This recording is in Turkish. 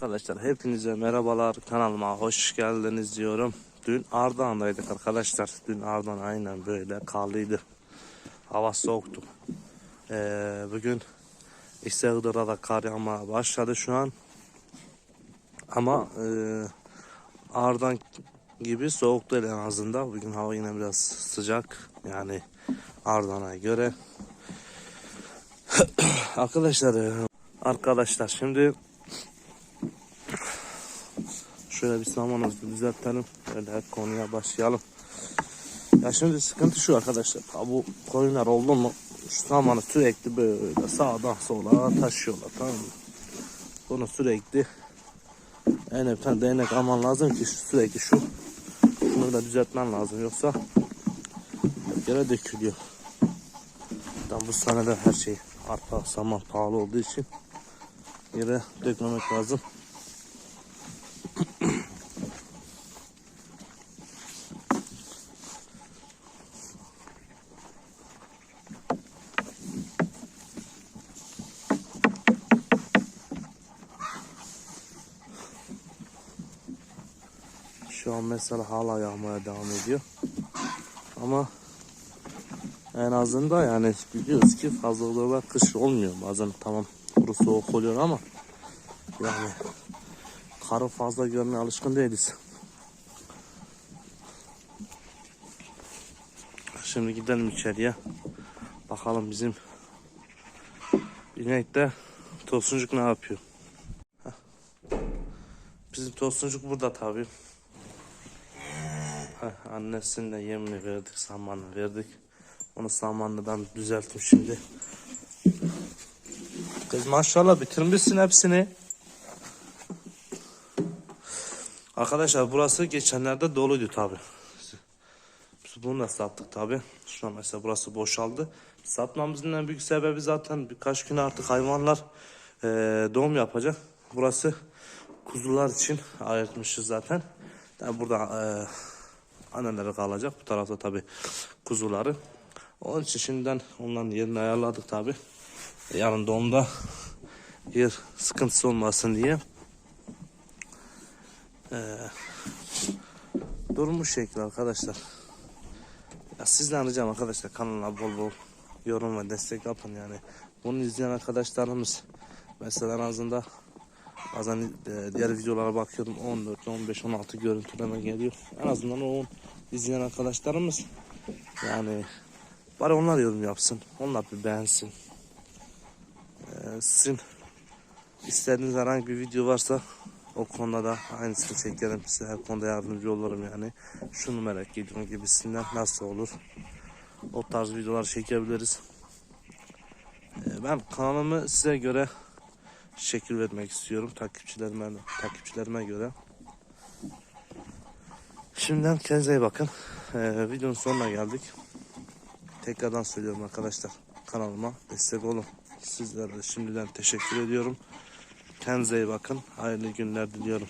Arkadaşlar hepinize merhabalar kanalıma hoş geldiniz diyorum. Dün Ardahan'daydık arkadaşlar. Dün Ardahan aynen böyle karlıydı. Hava soğuktu. Ee, bugün İstihdar'a da kar yağmaya başladı şu an. Ama e, Ardahan gibi soğuk değil en azından. Bugün hava yine biraz sıcak. Yani Ardahan'a göre. arkadaşlar e, arkadaşlar şimdi Şöyle bir samanımızı düzeltelim. Öyle konuya başlayalım. Ya şimdi sıkıntı şu arkadaşlar. Ha bu koyunlar oldu mu şu samanı sürekli böyle sağdan sola taşıyorlar tamam mı? Bunu sürekli en tane değnek alman lazım ki sürekli şu şunu da düzeltmen lazım yoksa yere dökülüyor. Tam bu sene de her şey arpa saman pahalı olduğu için yere dökmemek lazım. Şu an mesela hala yağmaya devam ediyor. Ama en azından yani biliyoruz ki fazla olarak kış olmuyor. Bazen tamam kuru soğuk oluyor ama yani karı fazla görmeye alışkın değiliz. Şimdi gidelim içeriye. Bakalım bizim inek de tosuncuk ne yapıyor? Bizim tosuncuk burada tabii. Heh, annesinin de yemini verdik, samanını verdik. Onu samanını ben düzelttim şimdi. Kız maşallah bitirmişsin hepsini. Arkadaşlar burası geçenlerde doluydu tabi. Bunu da sattık tabi. Şu an mesela burası boşaldı. Satmamızın en büyük sebebi zaten birkaç gün artık hayvanlar eee, doğum yapacak. Burası kuzular için ayırtmışız zaten. Yani burada eee anneleri kalacak. Bu tarafta tabi kuzuları. Onun için şimdiden onların yerini ayarladık tabi. Yarın doğumda yer sıkıntısı olmasın diye. Ee, durum bu şekli arkadaşlar. Ya sizden ricam arkadaşlar kanala bol bol yorum ve destek yapın yani. Bunu izleyen arkadaşlarımız mesela en azından bazen e, diğer videolara bakıyorum 14, 15, 16 görüntüleme geliyor. En azından o 10 izleyen arkadaşlarımız yani bari onlar yorum yapsın. Onlar bir beğensin. Ee, sizin istediğiniz herhangi bir video varsa o konuda da aynısını çekerim size her konuda yardımcı olurum yani. Şunu merak ediyorum gibisinden nasıl olur. O tarz videolar çekebiliriz. Ee, ben kanalımı size göre şekil vermek istiyorum takipçilerime takipçilerime göre. Şimdiden kendinize iyi bakın. Ee, videonun sonuna geldik. Tekrardan söylüyorum arkadaşlar kanalıma destek olun. Sizlere de şimdiden teşekkür ediyorum. Kendinize iyi bakın. Hayırlı günler diliyorum.